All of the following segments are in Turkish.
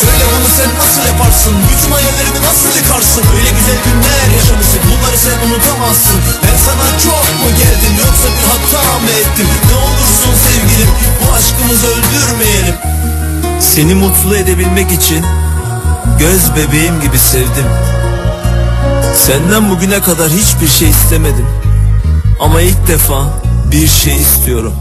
Söyle bunu sen nasıl yaparsın? Bütün hayallerimi nasıl yıkarsın? Öyle güzel günler yaşamışsın. Bunları sen unutamazsın. Ben sana çok mu geldim? Yoksa bir hata mı ettim? Ne olursun sevgilim Bu aşkımızı öldürmeyelim. Seni mutlu edebilmek için Göz bebeğim gibi sevdim. Senden bugüne kadar hiçbir şey istemedim. Ama ilk defa bir şey istiyorum.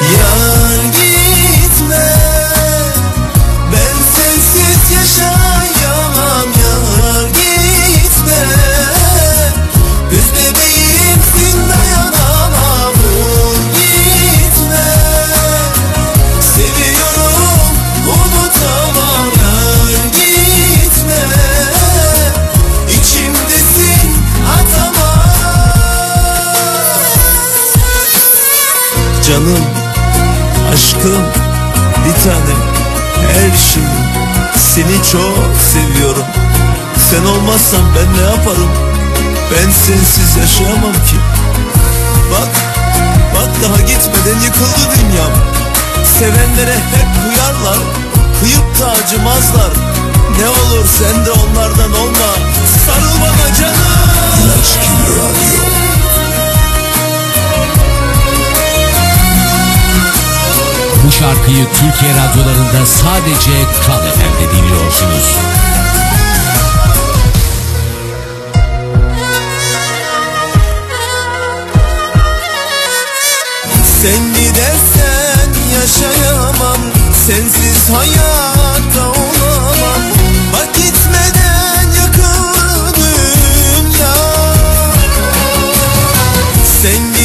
Yar gitme Canım, aşkım, bir tanem, her şeyim Seni çok seviyorum. Sen olmazsan ben ne yaparım? Ben sensiz yaşayamam ki. Bak, bak daha gitmeden yıkıldı dünyam. Sevenlere hep kıyarlar Kıyıp da acımazlar. Ne olur sen de onlardan olma. Sarıl bana şarkıyı Türkiye radyolarında sadece Kral FM'de dinliyorsunuz. Sen gidersen yaşayamam Sensiz hayatta olamam Bak gitmeden yakın dünya Sen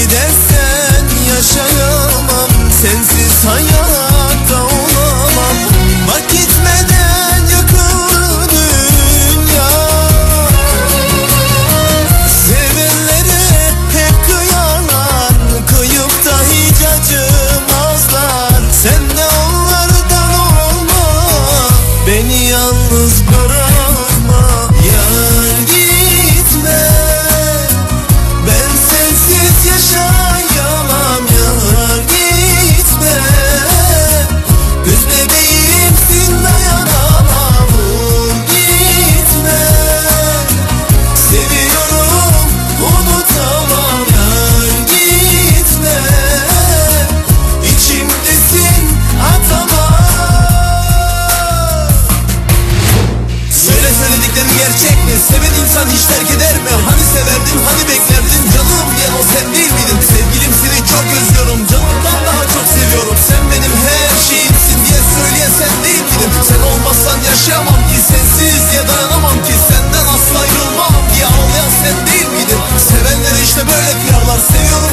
Ayrılan işler gider mi? Hani severdin, hani beklerdin Canım diyen o sen değil miydin? Sevgilim seni çok özlüyorum Canımdan daha çok seviyorum Sen benim her şeyimsin diye söyleyen sen değil miydin? Sen olmazsan yaşayamam ki Sensiz ya dayanamam ki Senden asla ayrılmam diye ağlayan sen değil miydin? Sevenler işte böyle kırarlar Seviyorum